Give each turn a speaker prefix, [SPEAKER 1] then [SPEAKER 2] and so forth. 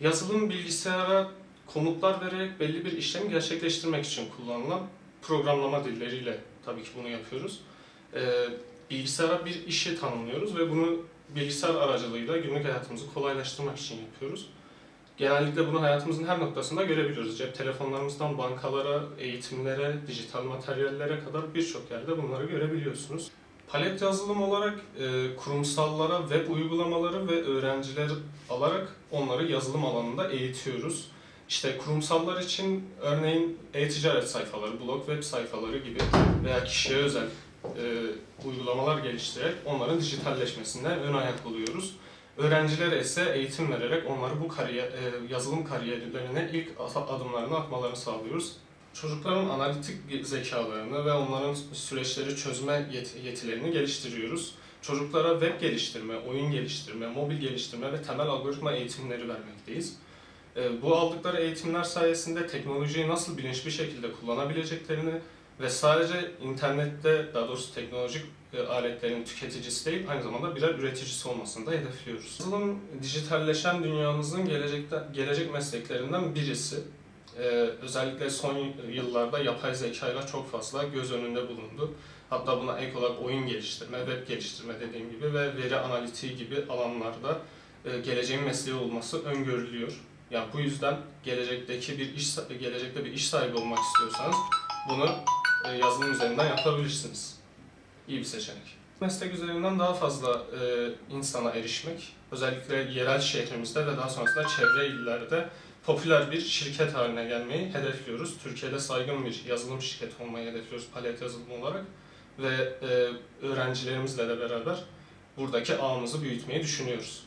[SPEAKER 1] Yazılım bilgisayara komutlar vererek belli bir işlemi gerçekleştirmek için kullanılan programlama dilleriyle tabii ki bunu yapıyoruz. Ee, bilgisayara bir işi tanımlıyoruz ve bunu bilgisayar aracılığıyla günlük hayatımızı kolaylaştırmak için yapıyoruz. Genellikle bunu hayatımızın her noktasında görebiliyoruz. Cep telefonlarımızdan bankalara, eğitimlere, dijital materyallere kadar birçok yerde bunları görebiliyorsunuz. Palet yazılım olarak e, kurumsallara web uygulamaları ve öğrenciler alarak onları yazılım alanında eğitiyoruz. İşte kurumsallar için örneğin e-ticaret sayfaları, blog web sayfaları gibi veya kişiye özel e, uygulamalar geliştirerek onların dijitalleşmesine ön ayak oluyoruz. Öğrencilere ise eğitim vererek onları bu kariyer, e, yazılım kariyerlerine ilk adımlarını atmalarını sağlıyoruz. Çocukların analitik zekalarını ve onların süreçleri çözme yet- yetilerini geliştiriyoruz. Çocuklara web geliştirme, oyun geliştirme, mobil geliştirme ve temel algoritma eğitimleri vermekteyiz. E, Bu aldıkları eğitimler sayesinde teknolojiyi nasıl bilinçli şekilde kullanabileceklerini ve sadece internette, daha doğrusu teknolojik e, aletlerin tüketicisi değil, aynı zamanda birer üreticisi olmasını da hedefliyoruz. Yazılım dijitalleşen dünyamızın gelecekte, gelecek mesleklerinden birisi. Ee, özellikle son yıllarda yapay zeka ile çok fazla göz önünde bulundu. Hatta buna ek olarak oyun geliştirme, web geliştirme dediğim gibi ve veri analitiği gibi alanlarda e, geleceğin mesleği olması öngörülüyor. Yani bu yüzden gelecekteki bir iş gelecekte bir iş sahibi olmak istiyorsanız bunu e, yazılım üzerinden yapabilirsiniz. İyi bir seçenek. Meslek üzerinden daha fazla e, insana erişmek, özellikle yerel şehrimizde ve daha sonrasında çevre illerde popüler bir şirket haline gelmeyi hedefliyoruz. Türkiye'de saygın bir yazılım şirketi olmayı hedefliyoruz palet yazılım olarak ve e, öğrencilerimizle de beraber buradaki ağımızı büyütmeyi düşünüyoruz.